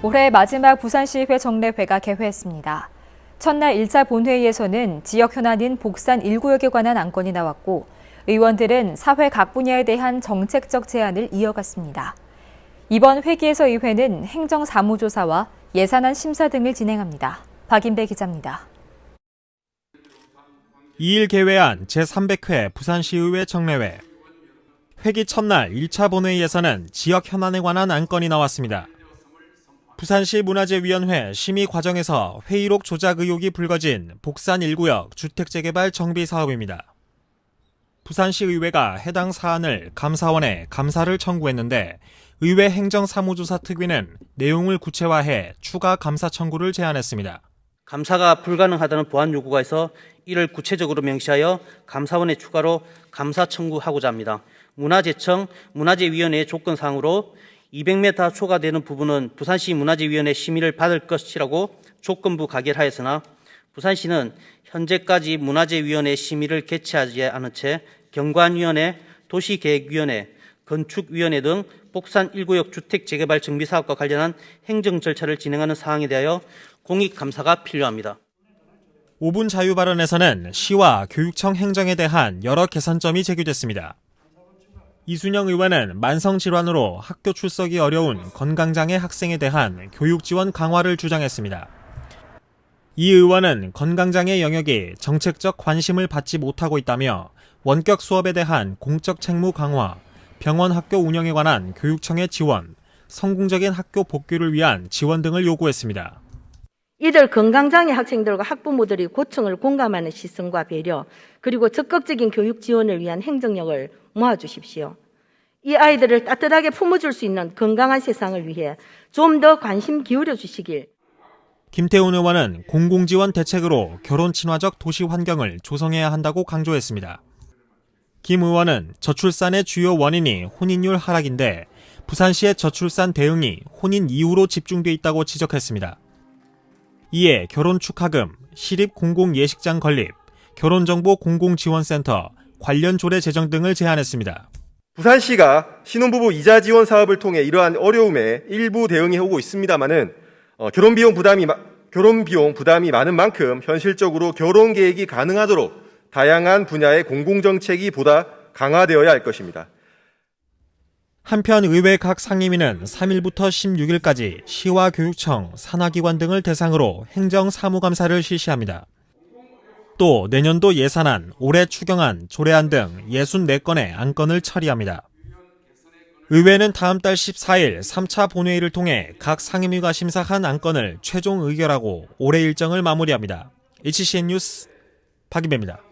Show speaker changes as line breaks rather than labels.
올해 마지막 부산시의회 정례회가 개회했습니다. 첫날 1차 본회의에서는 지역 현안인 복산 1구역에 관한 안건이 나왔고 의원들은 사회 각 분야에 대한 정책적 제안을 이어갔습니다. 이번 회기에서 의회는 행정사무조사와 예산안 심사 등을 진행합니다. 박인배 기자입니다.
2일 개회한 제300회 부산시의회 정례회. 회기 첫날 1차 본회의에서는 지역 현안에 관한 안건이 나왔습니다. 부산시 문화재위원회 심의 과정에서 회의록 조작 의혹이 불거진 복산 1구역 주택재개발 정비 사업입니다. 부산시 의회가 해당 사안을 감사원에 감사를 청구했는데 의회 행정사무조사 특위는 내용을 구체화해 추가 감사 청구를 제안했습니다.
감사가 불가능하다는 보안 요구가 있어 이를 구체적으로 명시하여 감사원에 추가로 감사 청구하고자 합니다. 문화재청 문화재위원회의 조건사항으로 200m 초과되는 부분은 부산시 문화재위원회 심의를 받을 것이라고 조건부 가결하였으나 부산시는 현재까지 문화재위원회 심의를 개최하지 않은 채 경관위원회, 도시계획위원회, 건축위원회 등 복산 1구역 주택 재개발 정비 사업과 관련한 행정 절차를 진행하는 사항에 대하여 공익 감사가 필요합니다.
5분 자유 발언에서는 시와 교육청 행정에 대한 여러 개선점이 제기됐습니다. 이순영 의원은 만성 질환으로 학교 출석이 어려운 건강장애 학생에 대한 교육 지원 강화를 주장했습니다. 이 의원은 건강장애 영역이 정책적 관심을 받지 못하고 있다며 원격 수업에 대한 공적 책무 강화, 병원 학교 운영에 관한 교육청의 지원, 성공적인 학교 복귀를 위한 지원 등을 요구했습니다.
이들 건강장애 학생들과 학부모들이 고충을 공감하는 시선과 배려, 그리고 적극적인 교육 지원을 위한 행정력을 모아주십시오. 이 아이들을 따뜻하게 품어줄 수 있는 건강한 세상을 위해 좀 더 관심 기울여 주시길
김태훈 의원은 공공지원 대책으로 결혼 친화적 도시 환경을 조성해야 한다고 강조했습니다. 김 의원은 저출산의 주요 원인이 혼인율 하락인데 부산시의 저출산 대응이 혼인 이후로 집중돼 있다고 지적했습니다. 이에 결혼 축하금, 시립 공공 예식장 건립, 결혼정보 공공지원센터, 관련 조례 제정 등을 제안했습니다.
부산시가 신혼부부 이자 지원 사업을 통해 이러한 어려움에 일부 대응해 오고 있습니다만은 어, 결혼 비용 부담이 마- 결혼 비용 부담이 많은 만큼 현실적으로 결혼 계획이 가능하도록 다양한 분야의 공공 정책이 보다 강화되어야 할 것입니다.
한편 의회 각 상임위는 3일부터 16일까지 시와 교육청, 산하기관 등을 대상으로 행정사무감사를 실시합니다. 또 내년도 예산안, 올해 추경안, 조례안 등 64건의 안건을 처리합니다. 의회는 다음 달 14일 3차 본회의를 통해 각 상임위가 심사한 안건을 최종 의결하고 올해 일정을 마무리합니다. HCN 뉴스 박인배입니다.